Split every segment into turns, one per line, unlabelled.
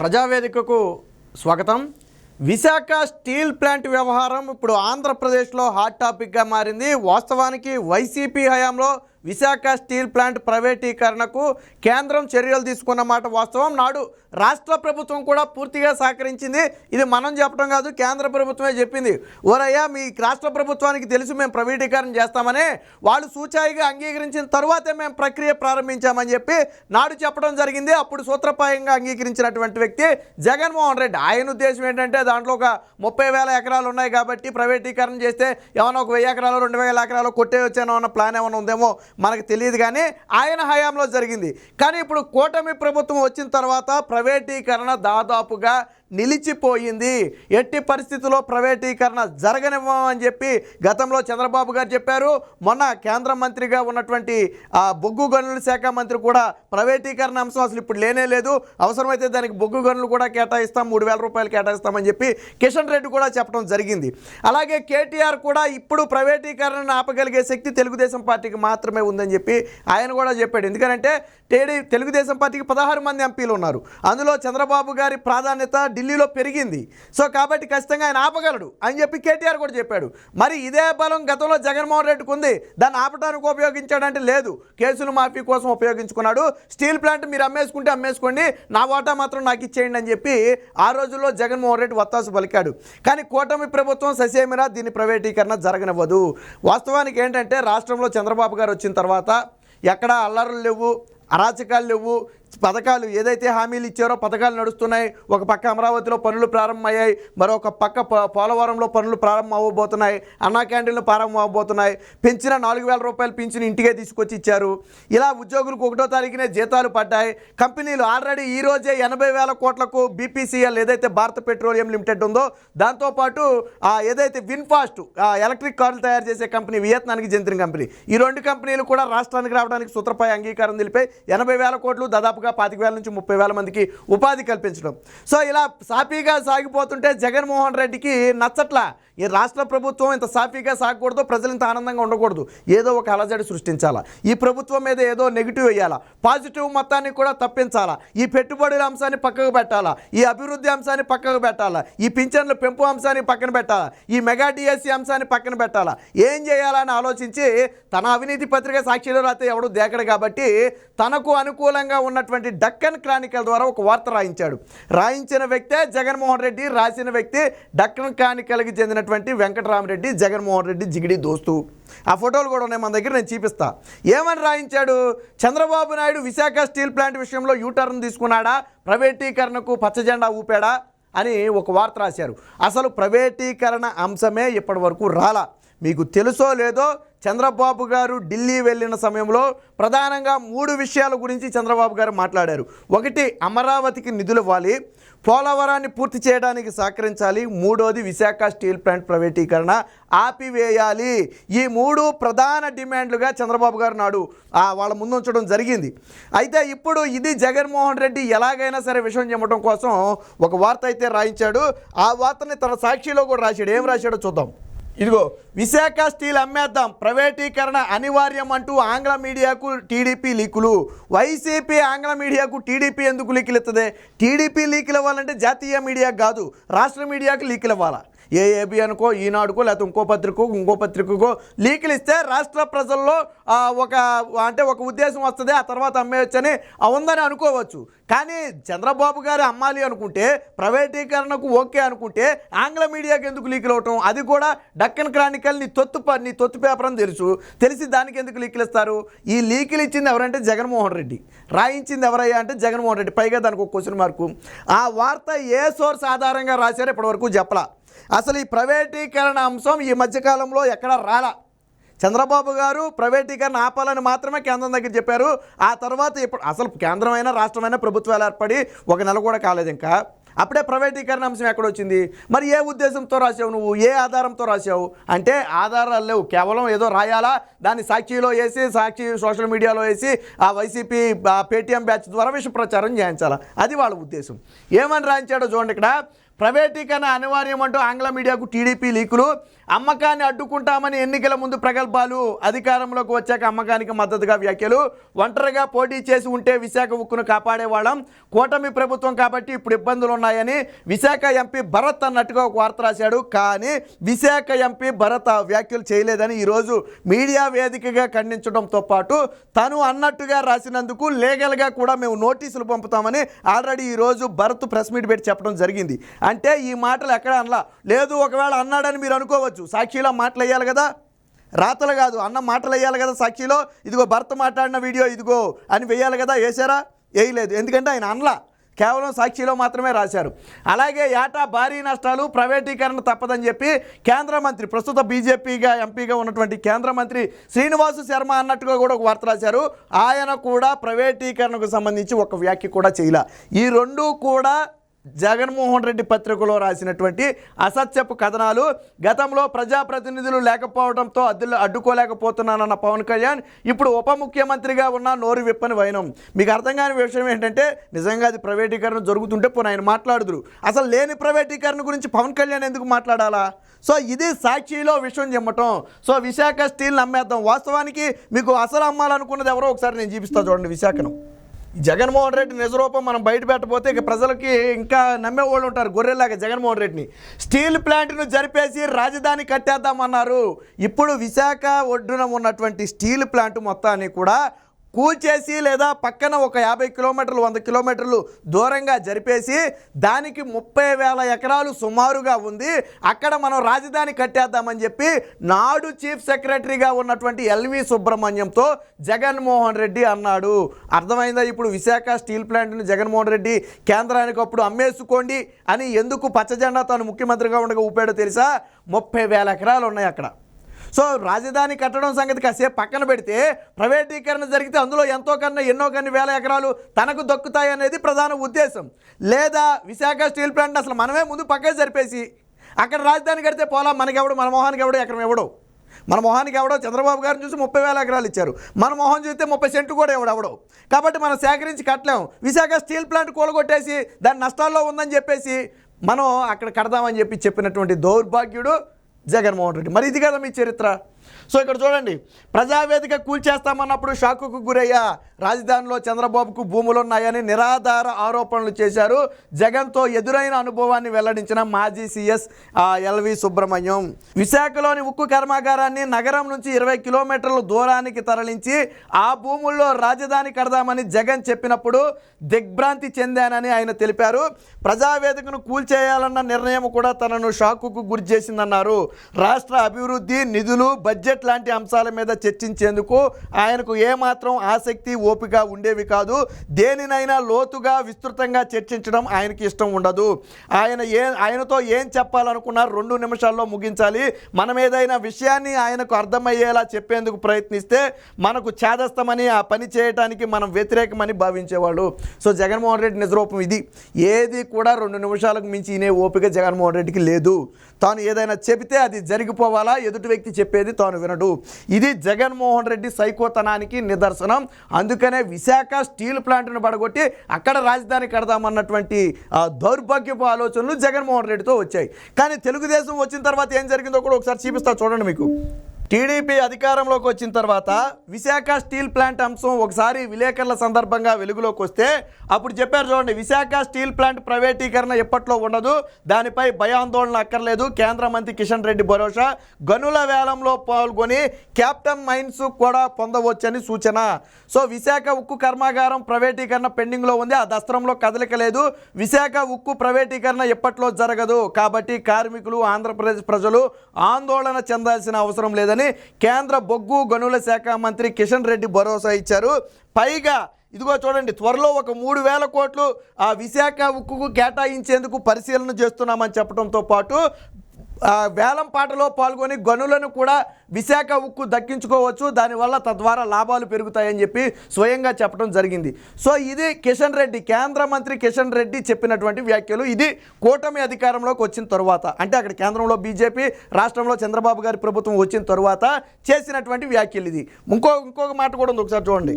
ప్రజావేదికకు స్వాగతం. Visakha steel plant వ్యవహారం ఇప్పుడు ఆంధ్రప్రదేశ్లో హాట్ టాపిక్గా మారింది. వాస్తవానికి వైసీపీ హయాంలో విశాఖ స్టీల్ ప్లాంట్ ప్రైవేటీకరణకు కేంద్రం చర్యలు తీసుకున్న మాట వాస్తవం. నాడు రాష్ట్ర ప్రభుత్వం కూడా పూర్తిగా సహకరించింది. ఇది మనం చెప్పడం కాదు కేంద్ర ప్రభుత్వమే చెప్పింది. ఓరయ్యా మీ రాష్ట్ర ప్రభుత్వానికి తెలుసు మేము ప్రైవేటీకరణ చేస్తామని. వాళ్ళు సూచాయిగా అంగీకరించిన తర్వాతే మేము ప్రక్రియ ప్రారంభించామని చెప్పి నాడు చెప్పడం జరిగింది. అప్పుడు సూత్రప్రాయంగా అంగీకరించినటువంటి వ్యక్తి జగన్మోహన్ రెడ్డి. ఆయన ఉద్దేశం ఏంటంటే దాంట్లో ఒక ముప్పై వేల ఎకరాలు ఉన్నాయి కాబట్టి ప్రైవేటీకరణ చేస్తే ఏమైనా ఒక వెయ్యి ఎకరాలు రెండు వేల ఎకరాలు కొట్టేయొచ్చానో అన్న ప్లాన్ ఏమైనా ఉందేమో మనకు తెలియదు కానీ ఆయన హయాంలో జరిగింది. కానీ ఇప్పుడు కూటమి ప్రభుత్వం వచ్చిన తర్వాత ప్రైవేటీకరణ దాదాపుగా నిలిచిపోయింది. ఎట్టి పరిస్థితుల్లో ప్రైవేటీకరణ జరగనివ్వమని చెప్పి గతంలో చంద్రబాబు గారు చెప్పారు. మొన్న కేంద్ర మంత్రిగా ఉన్నటువంటి ఆ బొగ్గు గనుల శాఖ మంత్రి కూడా ప్రైవేటీకరణ అంశం అసలు ఇప్పుడు లేనే లేదు. అవసరమైతే దానికి బొగ్గు గనులు కూడా కేటాయిస్తాం మూడు వేల రూపాయలు కేటాయిస్తామని చెప్పి కిషన్ రెడ్డి కూడా చెప్పడం జరిగింది. అలాగే కేటీఆర్ కూడా ఇప్పుడు ప్రైవేటీకరణను ఆపగలిగే శక్తి తెలుగుదేశం పార్టీకి మాత్రమే ఉందని చెప్పి ఆయన కూడా చెప్పాడు. ఎందుకంటే టేడీ తెలుగుదేశం పార్టీకి పదహారు మంది ఎంపీలు ఉన్నారు. అందులో చంద్రబాబు గారి ప్రాధాన్యత ఢిల్లీలో పెరిగింది. సో కాబట్టి ఖచ్చితంగా ఆయన ఆపగలడు అని చెప్పి కేటీఆర్ కూడా చెప్పాడు. మరి ఇదే బలం గతంలో జగన్మోహన్ రెడ్డికి ఉంది. దాన్ని ఆపడానికి ఉపయోగించాడంటే లేదు. కేసులు మాఫీ కోసం ఉపయోగించుకున్నాడు. స్టీల్ ప్లాంట్ మీరు అమ్మేసుకుంటే అమ్మేసుకోండి. నా వాటా మాత్రం నాకు ఇచ్చేయండి అని చెప్పి ఆ రోజుల్లో జగన్మోహన్ రెడ్డి వత్తాసు పలికాడు. కానీ కూటమి ప్రభుత్వం ససేమిరా దీని ప్రైవేటీకరణ జరగనివ్వదు. వాస్తవానికి ఏంటంటే రాష్ట్రంలో చంద్రబాబు గారు వచ్చిన తర్వాత ఎక్కడ అల్లర్లు లేవు అరాచకాలు లేవు పథకాలు ఏదైతే హామీలు ఇచ్చారో పథకాలు నడుస్తున్నాయి. ఒక పక్క అమరావతిలో పనులు ప్రారంభమయ్యాయి. మరొక పక్క పోలవరంలో పనులు ప్రారంభం అవ్వబోతున్నాయి అన్నా క్యాంటీన్లు ప్రారంభం అవ్వబోతున్నాయి పెంచిన నాలుగు వేల రూపాయలు పింఛను ఇంటికే తీసుకొచ్చి ఇచ్చారు. ఇలా ఉద్యోగులకు ఒకటో తారీఖునే జీతాలు పడ్డాయి. కంపెనీలు ఆల్రెడీ ఈ రోజే ఎనభై వేల కోట్లకు బీపీసీఎల్ ఏదైతే భారత పెట్రోలియం లిమిటెడ్ ఉందో దాంతోపాటు ఏదైతే విన్ఫాస్ట్ ఆ, ఎలక్ట్రిక్ కార్లు తయారు చేసే కంపెనీ వియత్నానికి చెందిన కంపెనీ. ఈ రెండు కంపెనీలు కూడా రాష్ట్రానికి రావడానికి సూత్రపై అంగీకారం తెలిపే ఎనభై వేల కోట్లు దాదాపు దాదాపుగా పాతిక వేల నుంచి ముప్పై వేల మందికి ఉపాధి కల్పించడం. సో ఇలా సాఫీగా సాగిపోతుంటే జగన్మోహన్ రెడ్డికి నచ్చట్లా. ఈ రాష్ట్ర ప్రభుత్వం ఇంత సాఫీగా సాగకూడదు ప్రజలు ఇంత ఆనందంగా ఉండకూడదు. ఏదో ఒక అలజడి సృష్టించాలా. ఈ ప్రభుత్వం మీద ఏదో నెగిటివ్ వేయాలా. పాజిటివ్ మొత్తాన్ని కూడా తప్పించాలా. ఈ పెట్టుబడుల అంశాన్ని పక్కకు పెట్టాలా. ఈ అభివృద్ధి అంశాన్ని పక్కకు పెట్టాలా. ఈ పింఛన్ల పెంపు అంశాన్ని పక్కన పెట్టాలా. ఈ మెగా డిఎస్సి అంశాన్ని పక్కన పెట్టాలా. ఏం చేయాలని ఆలోచించి తన అవినీతి పత్రిక సాక్షిలో రాతే ఎవడు దేకడు కాబట్టి తనకు అనుకూలంగా ఉన్నట్టు ఉన్నటువంటి డక్కన్ క్రానికల్ ద్వారా ఒక వార్త రాయించాడు. రాయించిన వ్యక్తే జగన్మోహన్ రెడ్డి రాసిన వ్యక్తి డక్కన్ క్రానికల్కి చెందినటువంటి వెంకటరామరెడ్డి జగన్మోహన్ రెడ్డి జిగిడి దోస్తు. ఆ ఫోటోలు కూడా ఉన్నాయి మన దగ్గర నేను చూపిస్తా. ఏమని రాయించాడు? చంద్రబాబు నాయుడు విశాఖ స్టీల్ ప్లాంట్ విషయంలో యూటర్న్ తీసుకున్నాడా? ప్రైవేటీకరణకు పచ్చజెండా ఊపాడా? అని ఒక వార్త రాశారు. అసలు ప్రైవేటీకరణ అంశమే ఇప్పటి వరకు రాలా. మీకు తెలుసో లేదో చంద్రబాబు గారు ఢిల్లీ వెళ్ళిన సమయంలో ప్రధానంగా మూడు విషయాల గురించి చంద్రబాబు గారు మాట్లాడారు. ఒకటి అమరావతికి నిధులు ఇవ్వాలి. పోలవరాన్ని పూర్తి చేయడానికి సహకరించాలి. మూడోది విశాఖ స్టీల్ ప్లాంట్ ప్రైవేటీకరణ ఆపివేయాలి. ఈ మూడు ప్రధాన డిమాండ్లుగా చంద్రబాబు గారు నాడు వాళ్ళ ముందు ఉంచడం జరిగింది. అయితే ఇప్పుడు ఇది జగన్మోహన్ రెడ్డి ఎలాగైనా సరే విషయం చెప్పడం కోసం ఒక వార్త అయితే రాయించాడు. ఆ వార్తని తన సాక్షిలో కూడా రాశాడు. ఏం రాశాడో చూద్దాం. ఇదిగో విశాఖ స్టీల్ అమ్మేద్దాం ప్రైవేటీకరణ అనివార్యం అంటూ ఆంగ్ల మీడియాకు టీడీపీ లీకులు. వైసీపీ ఆంగ్ల మీడియాకు టీడీపీ ఎందుకు లీకులు ఇస్తుంది టీడీపీ లీకులు ఇవ్వాలంటే జాతీయ మీడియా కాదు రాష్ట్ర మీడియాకు లీకులు ఇవ్వాలా ఏఏబి అనుకో ఈనాడుకో లేకపోతే ఇంకో పత్రికో ఇంకో పత్రికకో లీకులు ఇస్తే రాష్ట్ర ప్రజల్లో ఒక అంటే ఒక ఉద్దేశం వస్తుంది ఆ తర్వాత అమ్మేయచ్చని ఉందని అనుకోవచ్చు. కానీ చంద్రబాబు గారు అమ్మాలి అనుకుంటే ప్రైవేటీకరణకు ఓకే అనుకుంటే ఆంగ్ల మీడియాకి ఎందుకు లీకులు అవటం? అది కూడా డక్కన్ క్రానికల్ నీ తొత్తు నీ తొత్తు పేపర్ అని తెలుసు. తెలిసి దానికి ఎందుకు లీకులు ఇస్తారు? ఈ లీకులు ఇచ్చింది ఎవరంటే జగన్మోహన్ రెడ్డి. రాయించింది ఎవరయ్యా అంటే జగన్మోహన్ రెడ్డి. పైగా దానికి ఒక క్వశ్చన్ మార్కు ఆ వార్త ఏ సోర్స్ ఆధారంగా రాశారో ఇప్పటివరకు చెప్పలా. అసలు ఈ ప్రైవేటీకరణ అంశం ఈ మధ్యకాలంలో ఎక్కడ రాలా. చంద్రబాబు గారు ప్రైవేటీకరణ ఆపాలని మాత్రమే కేంద్రం దగ్గర చెప్పారు. ఆ తర్వాత ఇప్పుడు అసలు కేంద్రమైన రాష్ట్రమైన ప్రభుత్వాలు ఏర్పడి ఒక నెల కూడా కాలేదు ఇంకా. అప్పుడే ప్రైవేటీకరణ అంశం ఎక్కడ వచ్చింది? మరి ఏ ఉద్దేశంతో రాసావు నువ్వు? ఏ ఆధారంతో రాసావు అంటే ఆధారాలు లేవు. కేవలం ఏదో రాయాలా? దాన్ని సాక్షిలో వేసి సాక్షి సోషల్ మీడియాలో వేసి ఆ వైసీపీ పేటీఎం బ్యాచ్ ద్వారా విష ప్రచారం చేయించాలా? అది వాళ్ళ ఉద్దేశం. ఏమని రాయించాడో చూడండి ఇక్కడ. ప్రైవేటీకరణ అనివార్యం అంటూ ఆంగ్ల మీడియాకు టీడీపీ లీకులు. అమ్మకాన్ని అడ్డుకుంటామని ఎన్నికల ముందు ప్రగల్భాలు అధికారంలోకి వచ్చాక అమ్మకానికి మద్దతుగా వ్యాఖ్యలు. ఒంటరిగా పోటీ చేసి ఉంటే విశాఖ ఉక్కును కాపాడేవాళ్ళం. కూటమి ప్రభుత్వం కాబట్టి ఇప్పుడు ఇబ్బందులు ఉన్నాయని విశాఖ ఎంపీ భరత్ అన్నట్టుగా ఒక వార్త రాశాడు. కానీ విశాఖ ఎంపీ భరత్ ఆ వ్యాఖ్యలు చేయలేదని ఈరోజు మీడియా వేదికగా ఖండించడంతో పాటు తను అన్నట్టుగా రాసినందుకు లీగల్గా కూడా మేము నోటీసులు పంపుతామని ఆల్రెడీ ఈరోజు భరత్ ప్రెస్ మీట్ పెట్టి చెప్పడం జరిగింది. అంటే ఈ మాటలు ఎక్కడ అనలా? లేదు ఒకవేళ అన్నాడని మీరు అనుకోవచ్చు. సాక్షిలో మాటలు వేయాలి కదా? రాతలు కాదు అన్న మాటలు వేయాలి కదా సాక్షిలో? ఇదిగో భర్త మాట్లాడిన వీడియో ఇదిగో అని వేయాలి కదా? వేసారా వేయలేదు. ఎందుకంటే ఆయన అనలా. కేవలం సాక్షిలో మాత్రమే రాశారు. అలాగే ఏటా భారీ నష్టాలు ప్రైవేటీకరణ తప్పదని చెప్పి కేంద్ర మంత్రి ప్రస్తుత బీజేపీగా ఎంపీగా ఉన్నటువంటి కేంద్ర మంత్రి శ్రీనివాసు శర్మ అన్నట్టుగా కూడా ఒక వార్త రాశారు. ఆయన కూడా ప్రైవేటీకరణకు సంబంధించి ఒక వ్యాఖ్య కూడా చేయాల. ఈ రెండు కూడా జగన్మోహన్ రెడ్డి పత్రికలో రాసినటువంటి అసత్యపు కథనాలు గతంలో ప్రజాప్రతినిధులు లేకపోవడంతో అడ్డులు అడ్డుకోలేకపోతున్నానన్న పవన్ కళ్యాణ్ ఇప్పుడు ఉప ముఖ్యమంత్రిగా ఉన్న నోరు విప్పని వైనం. మీకు అర్థం కాని విషయం ఏంటంటే నిజంగా అది ప్రైవేటీకరణ జరుగుతుంటే పోనీ ఆయన మాట్లాడుదురు. అసలు లేని ప్రైవేటీకరణ గురించి పవన్ కళ్యాణ్ ఎందుకు మాట్లాడాలా? సో ఇది సాక్షిలో విషయం చెమ్మటం సో విశాఖ స్టీల్ అమ్మేద్దాం వాస్తవానికి మీకు అసలు అమ్మాలనుకున్నది ఎవరో ఒకసారి నేను చూపిస్తాను చూడండి విశాఖను. జగన్మోహన్ రెడ్డి నిజరూపం మనం బయట పెట్టబోతే ఇక ప్రజలకి ఇంకా నమ్మేవాళ్ళు ఉంటారు గొర్రెలాగా జగన్మోహన్ రెడ్డిని. స్టీల్ ప్లాంట్ను జరిపేసి రాజధాని కట్టేద్దామన్నారు. ఇప్పుడు విశాఖ ఒడ్డున ఉన్నటువంటి స్టీల్ ప్లాంట్ మొత్తాన్ని కూడా కూల్చేసి లేదా పక్కన ఒక యాభై కిలోమీటర్లు వంద కిలోమీటర్లు దూరంగా జరిపేసి దానికి ముప్పై వేల ఎకరాలు సుమారుగా ఉంది. అక్కడ మనం రాజధాని కట్టేద్దామని చెప్పి నాడు చీఫ్ సెక్రటరీగా ఉన్నటువంటి ఎల్వి సుబ్రహ్మణ్యంతో జగన్మోహన్ రెడ్డి అన్నాడు. అర్థమైందా? ఇప్పుడు విశాఖ స్టీల్ ప్లాంట్ని జగన్మోహన్ రెడ్డి కేంద్రానికి అప్పుడు అమ్మేసుకోండి అని ఎందుకు పచ్చజెండా తాను ముఖ్యమంత్రిగా ఉండగా ఊపాడో తెలుసా? ముప్పై వేల ఎకరాలు ఉన్నాయి అక్కడ. సో రాజధాని కట్టడం సంగతి కాసేపు పక్కన పెడితే ప్రైవేటీకరణ జరిగితే అందులో ఎంతో కన్నా ఎన్నో కన్నా వేల ఎకరాలు తనకు దక్కుతాయి అనేది ప్రధాన ఉద్దేశం. లేదా విశాఖ స్టీల్ ప్లాంట్ అసలు మనమే ముందు పక్కే జరిపేసి అక్కడ రాజధాని కడితే పోలా మనకెవడు? మన మొహానికి ఎవడు? ఎక్కడ ఎవడో? మన మొహానికి ఎవడో? చంద్రబాబు గారిని చూసి ముప్పై వేల ఎకరాలు ఇచ్చారు. మన మొహం చూస్తే ముప్పై సెంటు కూడా ఎవడు? ఎవడో? కాబట్టి మనం సేకరించి కట్టలేం. విశాఖ స్టీల్ ప్లాంట్ కూలగొట్టేసి దాని నష్టాల్లో ఉందని చెప్పేసి మనం అక్కడ కడదామని చెప్పి చెప్పినటువంటి దౌర్భాగ్యుడు జగన్మోహన్ రెడ్డి. మరి ఇది కదా మీ చరిత్ర? సో ఇక్కడ చూడండి ప్రజావేదిక కూల్చేస్తామన్నప్పుడు షాకుకు గురయ్యా రాజధానిలో చంద్రబాబుకు భూములు ఉన్నాయని నిరాధార ఆరోపణలు చేశారు. జగన్తో ఎదురైన అనుభవాన్ని వెల్లడించిన మాజీ సీఎస్ ఎల్వి సుబ్రహ్మణ్యం. విశాఖలోని ఉక్కు కర్మాగారాన్ని నగరం నుంచి ఇరవై కిలోమీటర్ల దూరానికి తరలించి ఆ భూముల్లో రాజధాని కడదామని జగన్ చెప్పినప్పుడు దిగ్భ్రాంతి చెందానని ఆయన తెలిపారు. ప్రజావేదికను కూల్చేయాలన్న నిర్ణయం కూడా తనను షాకుకు గురి చేసిందన్నారు రాష్ట్ర అభివృద్ధి నిధులు బడ్జెట్ బడ్జెట్ లాంటి అంశాల మీద చర్చించేందుకు ఆయనకు ఏమాత్రం ఆసక్తి ఓపిక ఉండేవి కాదు. దేనినైనా లోతుగా విస్తృతంగా చర్చించడం ఆయనకి ఇష్టం ఉండదు. ఆయన ఏ ఆయనతో ఏం చెప్పాలనుకున్నా రెండు నిమిషాల్లో ముగించాలి. మనం ఏదైనా విషయాన్ని ఆయనకు అర్థమయ్యేలా చెప్పేందుకు ప్రయత్నిస్తే మనకు చేదస్తమని ఆ పని చేయడానికి మనం వ్యతిరేకమని భావించేవాళ్ళు. సో జగన్మోహన్ రెడ్డి నిజరూపం ఇది. ఏది కూడా రెండు నిమిషాలకు మించి ఇనే ఓపిక జగన్మోహన్ రెడ్డికి లేదు. తాను ఏదైనా చెబితే అది జరిగిపోవాలా? ఎదుటి వ్యక్తి చెప్పేది తాను వినడు. ఇది జగన్మోహన్ రెడ్డి సైకోతనానికి నిదర్శనం. అందుకనే విశాఖ స్టీల్ ప్లాంట్ను పడగొట్టి అక్కడ రాజధాని కడదామన్నటువంటి దౌర్భాగ్యపు ఆలోచనలు జగన్మోహన్ రెడ్డితో వచ్చాయి. కానీ తెలుగుదేశం వచ్చిన తర్వాత ఏం జరిగిందో కూడా ఒకసారి చూపిస్తా చూడండి మీకు. టీడీపీ అధికారంలోకి వచ్చిన తర్వాత విశాఖ స్టీల్ ప్లాంట్ అంశం ఒకసారి విలేకరుల సందర్భంగా వెలుగులోకి వస్తే అప్పుడు చెప్పారు చూడండి విశాఖ స్టీల్ ప్లాంట్ ప్రైవేటీకరణ ఎప్పట్లో ఉండదు దానిపై భయాందోళన అక్కర్లేదు. కేంద్ర మంత్రి కిషన్ రెడ్డి భరోసా. గనుల వేలంలో పాల్గొని క్యాప్టన్ మైన్స్ కూడా పొందవచ్చని సూచన. సో విశాఖ ఉక్కు కర్మాగారం ప్రైవేటీకరణ పెండింగ్లో ఉంది ఆ దస్త్రంలో కదలిక లేదు. విశాఖ ఉక్కు ప్రైవేటీకరణ ఎప్పట్లో జరగదు. కాబట్టి కార్మికులు ఆంధ్రప్రదేశ్ ప్రజలు ఆందోళన చెందాల్సిన అవసరం లేదని కేంద్ర బొగ్గు గనుల శాఖ మంత్రి కిషన్ రెడ్డి భరోసా ఇచ్చారు. పైగా ఇదిగో చూడండి త్వరలో ఒక మూడు వేల కోట్లు ఆ విశాఖ ఉక్కుకు కేటాయించేందుకు పరిశీలన చేస్తున్నామని చెప్పడంతో పాటు వేలం పాటలో పాల్గొని గనులను కూడా విశాఖ ఉక్కు దక్కించుకోవచ్చు దానివల్ల తద్వారా లాభాలు పెరుగుతాయని చెప్పి స్వయంగా చెప్పడం జరిగింది. సో ఇది కిషన్ రెడ్డి కేంద్ర మంత్రి కిషన్ రెడ్డి చెప్పినటువంటి వ్యాఖ్యలు. ఇది కూటమి అధికారంలోకి వచ్చిన తరువాత అంటే అక్కడ కేంద్రంలో బీజేపీ రాష్ట్రంలో చంద్రబాబు గారి ప్రభుత్వం వచ్చిన తరువాత చేసినటువంటి వ్యాఖ్యలు ఇది. ఇంకో ఇంకొక మాట కూడా ఉంది ఒకసారి చూడండి.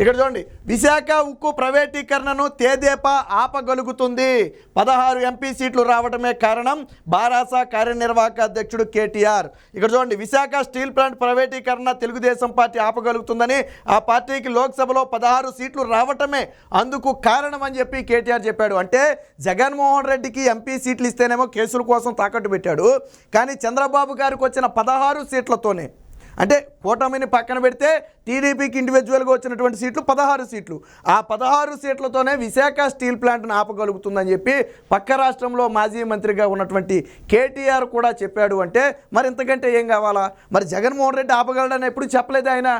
ఇక్కడ చూడండి. విశాఖ ఉక్కు ప్రైవేటీకరణను తేదేపా ఆపగలుగుతుంది. పదహారు ఎంపీ సీట్లు రావడమే కారణం బారాసా కార్యనిర్వాహక అధ్యక్షుడు కేటీఆర్. ఇక్కడ చూడండి. విశాఖ స్టీల్ ప్లాంట్ ప్రైవేటీకరణ తెలుగుదేశం పార్టీ ఆపగలుగుతుందని ఆ పార్టీకి లోక్సభలో పదహారు సీట్లు రావటమే అందుకు కారణం అని చెప్పి కేటీఆర్ చెప్పాడు. అంటే జగన్మోహన్ రెడ్డికి ఎంపీ సీట్లు ఇస్తేనేమో కేసుల కోసం తాకట్టు పెట్టాడు. కానీ చంద్రబాబు గారికి వచ్చిన పదహారు సీట్లతోనే అంటే కూటమిని పక్కన పెడితే టీడీపీకి ఇండివిజువల్గా వచ్చినటువంటి సీట్లు పదహారు సీట్లు. ఆ పదహారు సీట్లతోనే విశాఖ స్టీల్ ప్లాంట్ను ఆపగలుగుతుందని చెప్పి పక్క రాష్ట్రంలో మాజీ మంత్రిగా ఉన్నటువంటి కేటీఆర్ కూడా చెప్పాడు అంటే మరి ఇంతకంటే ఏం కావాలా? మరి జగన్మోహన్ రెడ్డి ఆపగలడని ఎప్పుడు చెప్పలేదు ఆయన?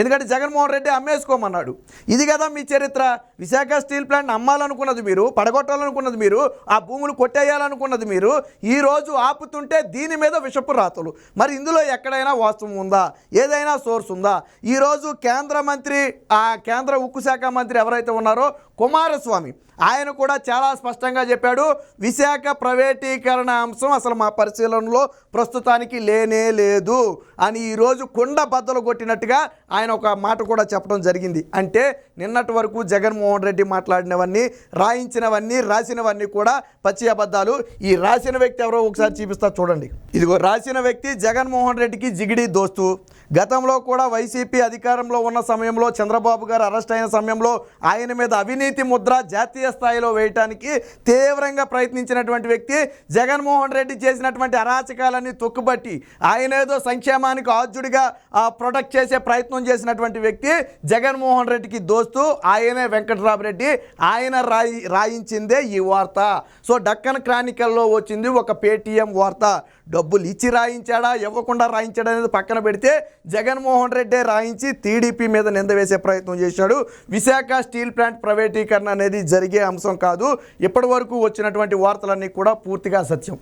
ఎందుకంటే జగన్మోహన్ రెడ్డి అమ్మేసుకోమన్నాడు. ఇది కదా మీ చరిత్ర. విశాఖ స్టీల్ ప్లాంట్ అమ్మాలనుకున్నది మీరు పడగొట్టాలనుకున్నది మీరు ఆ భూములు కొట్టేయాలనుకున్నది మీరు ఈరోజు ఆపుతుంటే దీని మీద విషపు రాతలు. మరి ఇందులో ఎక్కడైనా వాస్తవం ఉందా? ఏదైనా సోర్స్ ఉందా? ఈరోజు కేంద్ర మంత్రి ఆ కేంద్ర ఉక్కు శాఖ మంత్రి ఎవరైతే ఉన్నారో కుమారస్వామి ఆయన కూడా చాలా స్పష్టంగా చెప్పాడు విశాఖ ప్రైవేటీకరణ అంశం అసలు మా పరిశీలనలో ప్రస్తుతానికి లేనే లేదు అని ఈరోజు కుండ బద్దలు కొట్టినట్టుగా ఆయన ఒక మాట కూడా చెప్పడం జరిగింది. అంటే నిన్నటి వరకు జగన్మోహన్ రెడ్డి మాట్లాడినవన్నీ రాయించినవన్నీ రాసినవన్నీ కూడా పచ్చి అబద్ధాలు. ఈ రాసిన వ్యక్తి ఎవరో ఒకసారి చూపిస్తా చూడండి. ఇదిగో రాసిన వ్యక్తి జగన్మోహన్ రెడ్డికి జిగిడి దోస్తు. గతంలో కూడా వైసీపీ అధికారంలో ఉన్న సమయంలో చంద్రబాబు గారు అరెస్ట్ అయిన సమయంలో ఆయన మీద అవినీతి ముద్ర జాతీయ స్థాయిలో వేయటానికి తీవ్రంగా ప్రయత్నించినటువంటి వ్యక్తి జగన్మోహన్ రెడ్డి చేసినటువంటి అరాచకాలన్నీ తొక్కుబట్టి ఆయన ఏదో సంక్షేమానికి ఆద్యుడిగా ప్రొటెక్ట్ చేసే ప్రయత్నం చేసినటువంటి వ్యక్తి జగన్మోహన్ రెడ్డికి దోస్తూ. ఆయనే వెంకటరామరెడ్డి. ఆయన రాయి రాయించిందే ఈ వార్త. సో డక్కన్ క్రానికల్లో వచ్చింది ఒక పేటీఎం వార్త. డబ్బులు ఇచ్చి రాయించాడా? ఇవ్వకుండా రాయించాడా అనేది పక్కన పెడితే జగన్మోహన్ రెడ్డే రాయించి టీడీపీ మీద నింద వేసే ప్రయత్నం చేశాడు. విశాఖ స్టీల్ ప్లాంట్ ప్రైవేటీకరణ అనేది జరిగే అంశం కాదు. ఇప్పటి వరకు వచ్చినటువంటి వార్తలన్నీ కూడా పూర్తిగా సత్యం.